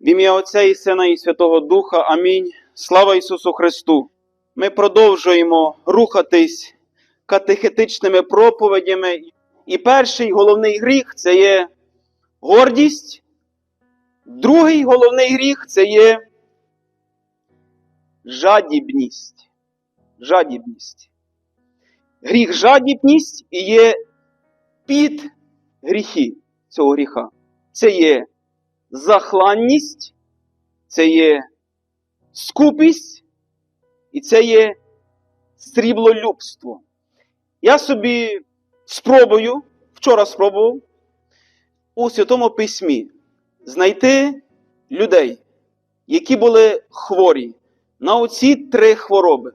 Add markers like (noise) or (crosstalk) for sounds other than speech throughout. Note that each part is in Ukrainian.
В ім'я Отця і Сина і Святого Духа. Амінь. Слава Ісусу Христу! Ми продовжуємо рухатись катехетичними проповідями. І перший головний гріх це є гордість. Другий головний гріх це є жадібність. Жадібність. Гріх жадібність і є під гріхи цього гріха. Це є захланність, це є скупість і це є сріблолюбство. Я собі спробую, вчора спробував у Святому Письмі знайти людей, які були хворі на оці три хвороби: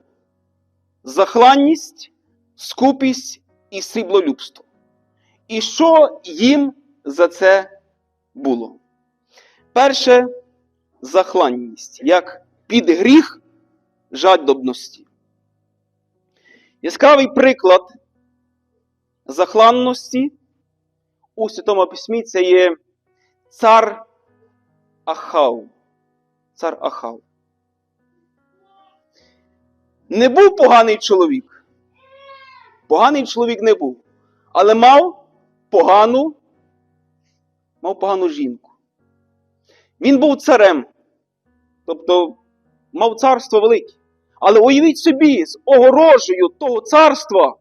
захланність, скупість і сріблолюбство. І що їм за це було? Перше захланність, як підгріх жадобності. Яскравий приклад захланності у Святому Письмі це є цар Ахав. Цар Ахав. Не був поганий чоловік. Поганий чоловік не був. Але мав погану, мав погану жінку. Він був царем, тобто мав царство велике. Але уявіть собі, з огорожею того царства,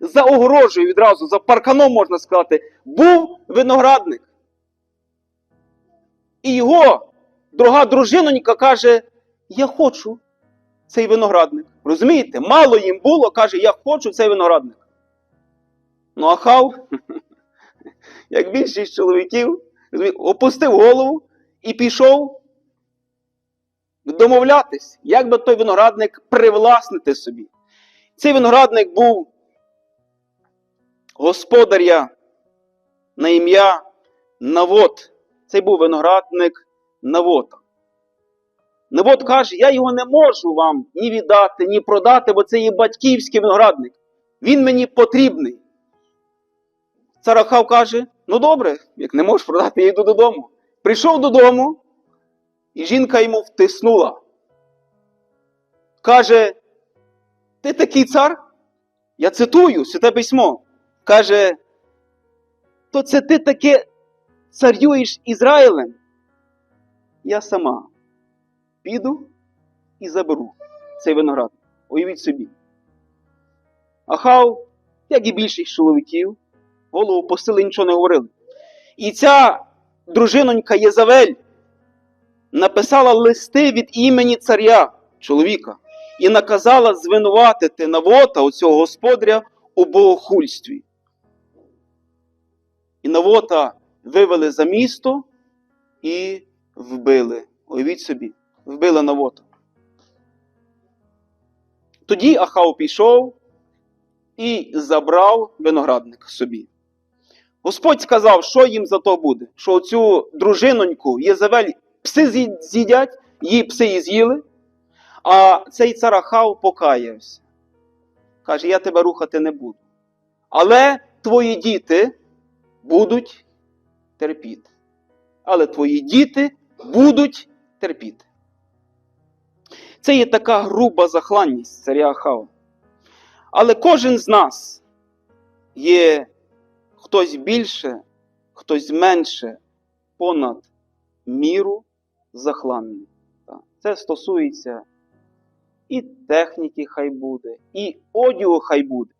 за огорожею відразу, за парканом, можна сказати, був виноградник. І його дорога дружинонька каже: Я хочу цей виноградник. Розумієте? Мало їм було, каже, я хочу цей виноградник. Ну, Ахав, (laughs) як більшість чоловіків, опустив голову і пішов домовлятись, як би той виноградник привласнити собі. Цей виноградник був господаря на ім'я Навот. Цей був виноградник Навота. Навот каже, я його не можу вам ні віддати, ні продати, бо це є батьківський виноградник. Він мені потрібний. Царахав каже: ну добре, як не можеш продати, я йду додому. Прийшов додому, і жінка йому втиснула. Каже, ти такий цар? Я цитую Святе письмо. Каже, то це ти таке царюєш Ізраїлем? Я сама піду і заберу цей виноград. Уявіть собі. Ахав, як і більшість чоловіків, голову постили, нічого не говорили. І ця дружинонька Єзавель написала листи від імені царя, чоловіка, і наказала звинуватити Навота, оцього господаря, у богохульстві. І Навота вивели за місто і вбили. Уявіть собі, вбили Навота. Тоді Ахав пішов і забрав виноградник собі. Господь сказав, що їм за то буде, що цю дружиноньку Єзавель пси з'їдять, її пси і з'їли, а цей цар Ахав покаявся. Каже, я тебе рухати не буду. Але твої діти будуть терпіти. Але твої діти будуть терпіти. Це є така груба захланність царя Ахава. Але кожен з нас є хтось більше, хтось менше понад міру захланний. Це стосується і техніки хай буде, і одягу хай буде.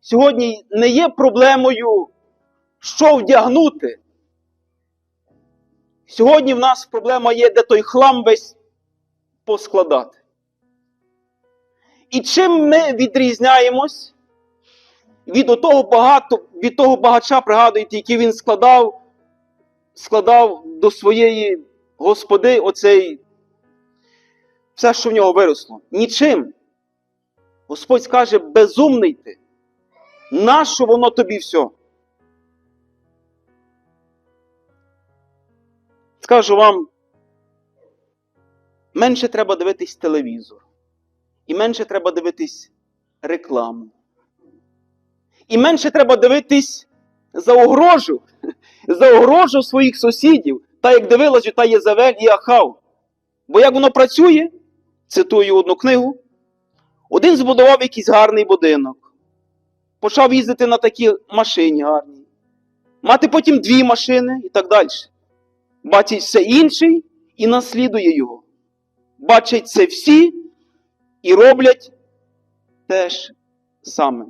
Сьогодні не є проблемою, що вдягнути. Сьогодні в нас проблема є, де той хлам весь поскладати. І чим ми відрізняємось від того багато, від того багача, пригадуєте, який він складав, складав до своєї господи оцей все, що в нього виросло. Нічим. Господь скаже, безумний ти. Нащо воно тобі все? Скажу вам, менше треба дивитись телевізор. І менше треба дивитись рекламу. І менше треба дивитись за огорожу, за огорожу своїх сусідів. та як дивилась та Єзавель і Ахав. Бо як воно працює, цитую одну книгу, один збудував якийсь гарний будинок, почав їздити на такій машині гарній, мати потім дві машини і так далі. Бачить все інший і наслідує його. Бачать це всі і роблять те ж саме.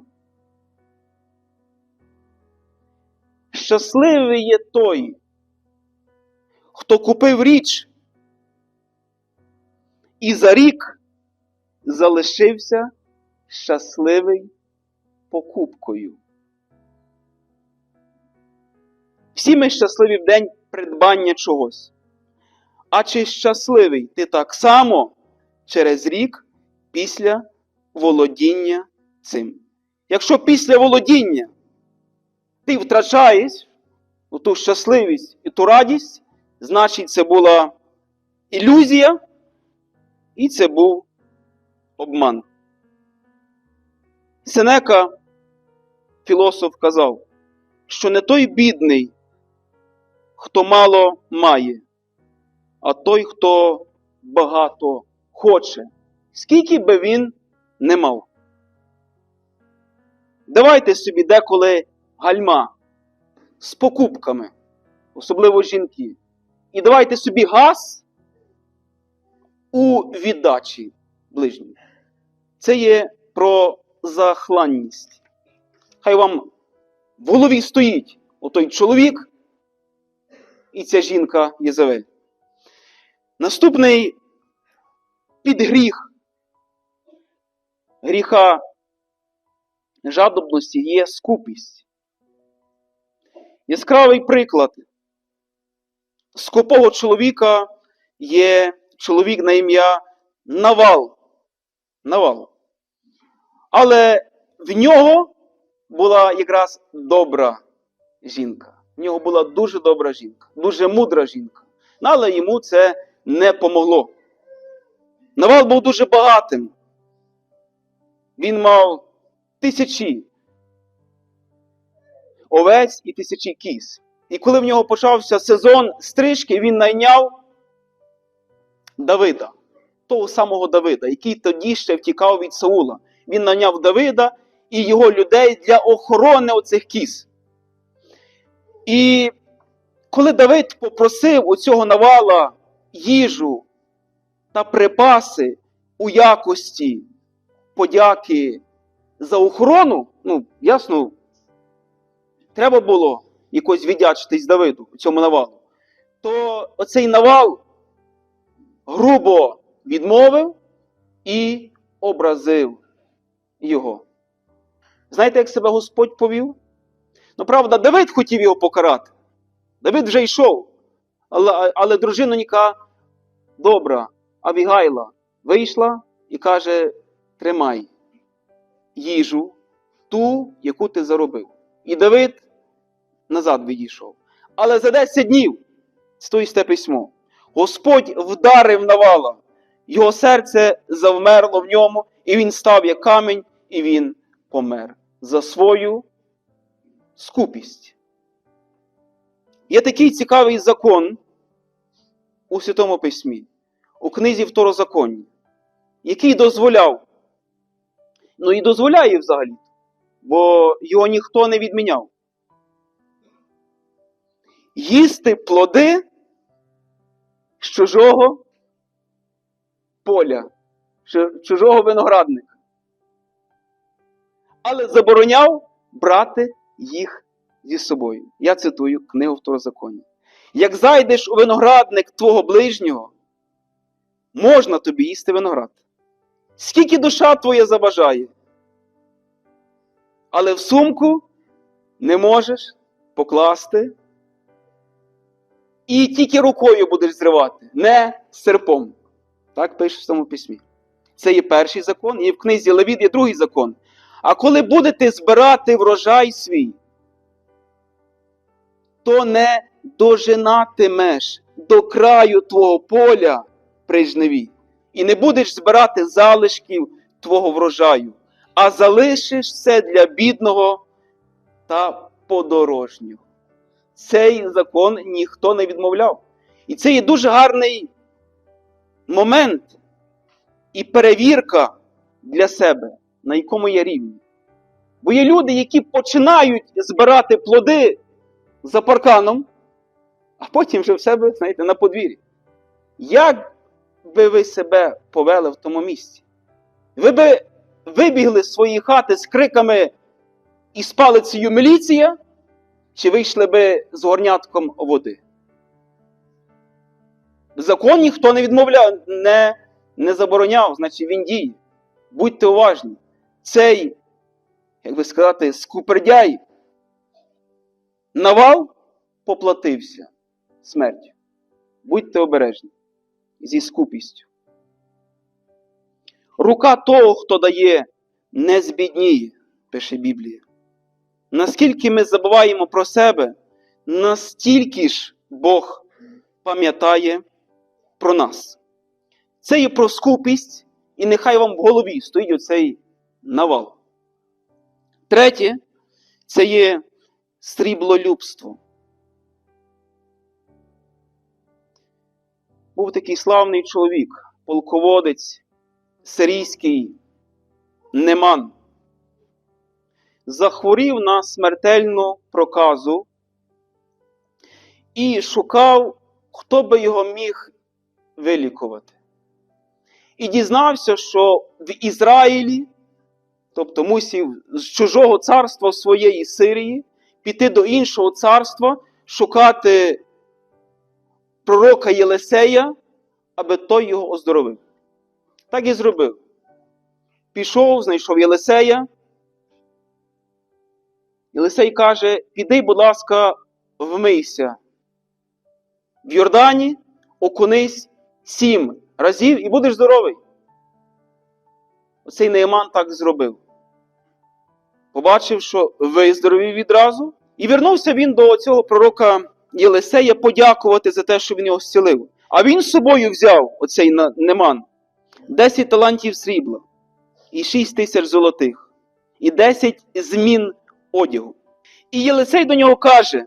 Щасливий є той, хто купив річ і за рік залишився щасливий покупкою. Всі ми щасливі в день придбання чогось. А чи щасливий ти так само через рік після володіння цим? Якщо після володіння ти втрачаєш ту щасливість і ту радість, значить це була ілюзія, і це був обман. Сенека, філософ, казав, що не той бідний, хто мало має, а той, хто багато хоче, скільки би він не мав. Давайте собі деколи гальма з покупками, особливо жінки. І давайте собі газ у віддачі ближнім. Це є про захланність. Хай вам в голові стоїть отой чоловік і ця жінка Єзавель. Наступний підгріх гріха жадобності є скупість. Яскравий приклад скупого чоловіка є чоловік на ім'я Навал. Навал. Але в нього була якраз добра жінка. В нього була дуже добра жінка, дуже мудра жінка. Але йому це не помогло. Навал був дуже багатим. Він мав тисячі овець і тисячі кіз. І коли в нього почався сезон стрижки, він найняв Давида, того самого Давида, який тоді ще втікав від Саула. Він найняв Давида і його людей для охорони оцих кіз. І коли Давид попросив у цього навала їжу та припаси у якості подяки за охорону, ну, ясно, треба було якось віддячитись Давиду цьому навалу, то оцей навал грубо відмовив і образив його. Знаєте, як себе Господь повів? Ну, правда, Давид хотів його покарати. Давид вже йшов. Але, але дружиноніка добра, Авігайла, вийшла і каже: тримай їжу, ту, яку ти заробив. І Давид назад відійшов. Але за 10 днів, стоїсте письмо, Господь вдарив навала, його серце завмерло в ньому, і він став як камінь, і він помер за свою скупість. Є такий цікавий закон у Святому Письмі, у книзі Второзаконні, який дозволяв, ну і дозволяє взагалі, бо його ніхто не відміняв. Їсти плоди з чужого поля, чужого виноградника. Але забороняв брати їх зі собою. Я цитую книгу Второзаконня. Як зайдеш у виноградник твого ближнього, можна тобі їсти виноград. Скільки душа твоя забажає, але в сумку не можеш покласти. І тільки рукою будеш зривати, не серпом. Так пише в цьому письмі. Це є перший закон, і в книзі Левіт є другий закон. А коли будете збирати врожай свій, то не дожинатимеш до краю твого поля при жниві, і не будеш збирати залишків твого врожаю, а залишиш все для бідного та подорожнього. Цей закон ніхто не відмовляв. І це є дуже гарний момент і перевірка для себе, на якому я рівні. Бо є люди, які починають збирати плоди за парканом, а потім вже в себе, знаєте, на подвір'ї. Як би ви себе повели в тому місці? Ви би вибігли з своєї хати з криками і з палицею міліція, чи вийшли би з горнятком води? Закон ніхто не відмовляв, не, не забороняв, значить він діє. Будьте уважні. Цей, як би сказати, скупердяй навал поплатився смертю. Будьте обережні зі скупістю. Рука того, хто дає, не збідніє, пише Біблія. Наскільки ми забуваємо про себе, настільки ж Бог пам'ятає про нас. Це є про скупість, і нехай вам в голові стоїть оцей навал. Третє це є сріблолюбство. Був такий славний чоловік, полководець сирійський Неман. Захворів на смертельну проказу і шукав, хто би його міг вилікувати. І дізнався, що в Ізраїлі, тобто мусів з чужого царства своєї Сирії, піти до іншого царства, шукати пророка Єлисея, аби той його оздоровив. Так і зробив. Пішов, знайшов Єлисея. Єлисей каже: піди, будь ласка, вмийся в Йордані, окунись сім разів і будеш здоровий. Оцей Неєман так зробив. Побачив, що виздоровів відразу, і вернувся він до цього пророка Єлисея подякувати за те, що він його зцілив. А він з собою взяв оцей Неман 10 талантів срібла, і 6 тисяч золотих, і 10 змін одягу. І Єлисей до нього каже: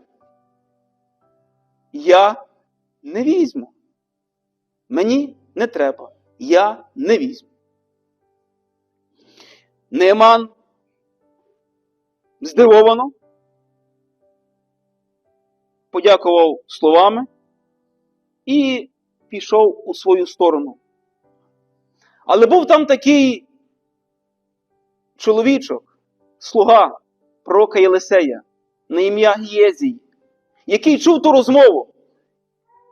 Я не візьму. Мені не треба. Я не візьму. Нееман здивовано подякував словами і пішов у свою сторону. Але був там такий чоловічок, слуга пророка Єлисея на ім'я Гієзій, який чув ту розмову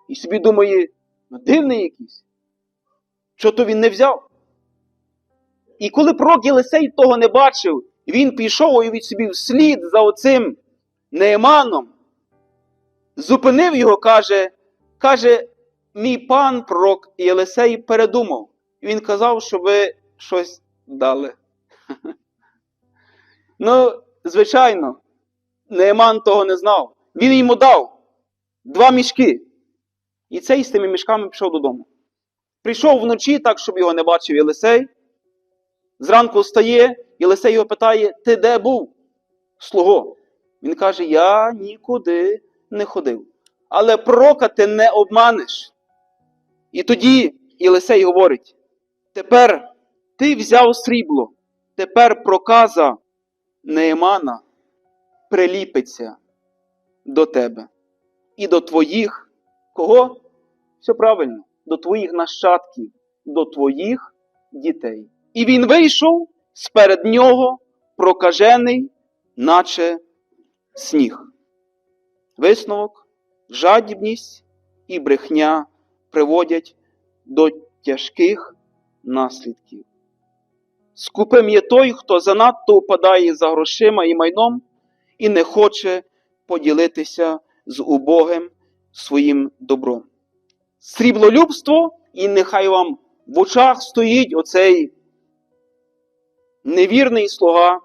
і собі думає, ну дивний якийсь, що то він не взяв. І коли пророк Єлисей того не бачив, він пішов від собі вслід за оцим Нееманом, зупинив його, каже, каже, мій пан пророк Єлисей передумав. Він казав, що ви щось дали. (laughs) Ну, звичайно, Нееман того не знав. Він йому дав два мішки. І цей з тими мішками пішов додому. Прийшов вночі, так, щоб його не бачив Єлисей. Зранку встає, Єлисей його питає: Ти де був? Слуго. Він каже: Я нікуди не ходив. Але пророка ти не обманеш. І тоді Єлисей говорить: Тепер ти взяв срібло, тепер проказа Неемана приліпиться до тебе і до твоїх кого? Все правильно, до твоїх нащадків, до твоїх дітей. І він вийшов сперед нього прокажений, наче сніг. Висновок, жадібність і брехня приводять до тяжких наслідків. Скупим є той, хто занадто упадає за грошима і майном і не хоче поділитися з убогим своїм добром. Сріблолюбство, і нехай вам в очах стоїть оцей невірний слуга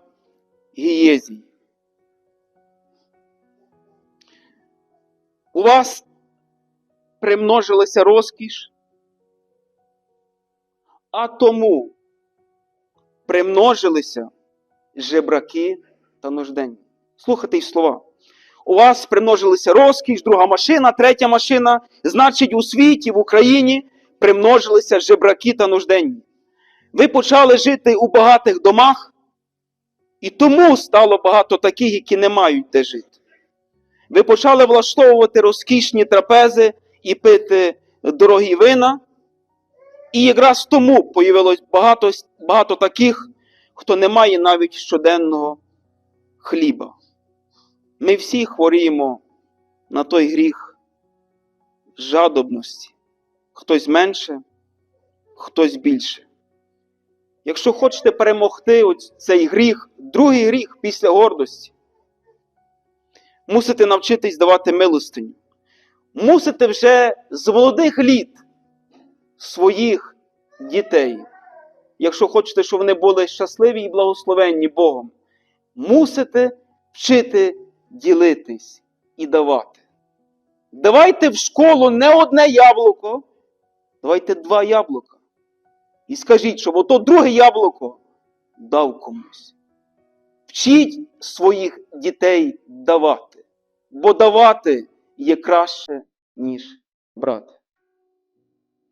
Гієзій. У вас примножилася розкіш, а тому примножилися жебраки та нужденні. Слухайте й слова. у вас примножилися розкіш, друга машина, третя машина. Значить, у світі, в Україні примножилися жебраки та нужденні. Ви почали жити у багатих домах, і тому стало багато таких, які не мають де жити. Ви почали влаштовувати розкішні трапези і пити дорогі вина. І якраз тому появилось багато, багато таких, хто не має навіть щоденного хліба. Ми всі хворіємо на той гріх жадобності. Хтось менше, хтось більше. Якщо хочете перемогти цей гріх, другий гріх після гордості, мусите навчитись давати милостиню. Мусите вже з молодих літ своїх дітей, якщо хочете, щоб вони були щасливі і благословенні Богом, мусите вчити ділитись і давати. Давайте в школу не одне яблуко, давайте два яблука. І скажіть, щоб ото друге яблуко дав комусь. Вчіть своїх дітей давати, бо давати є краще, ніж брати.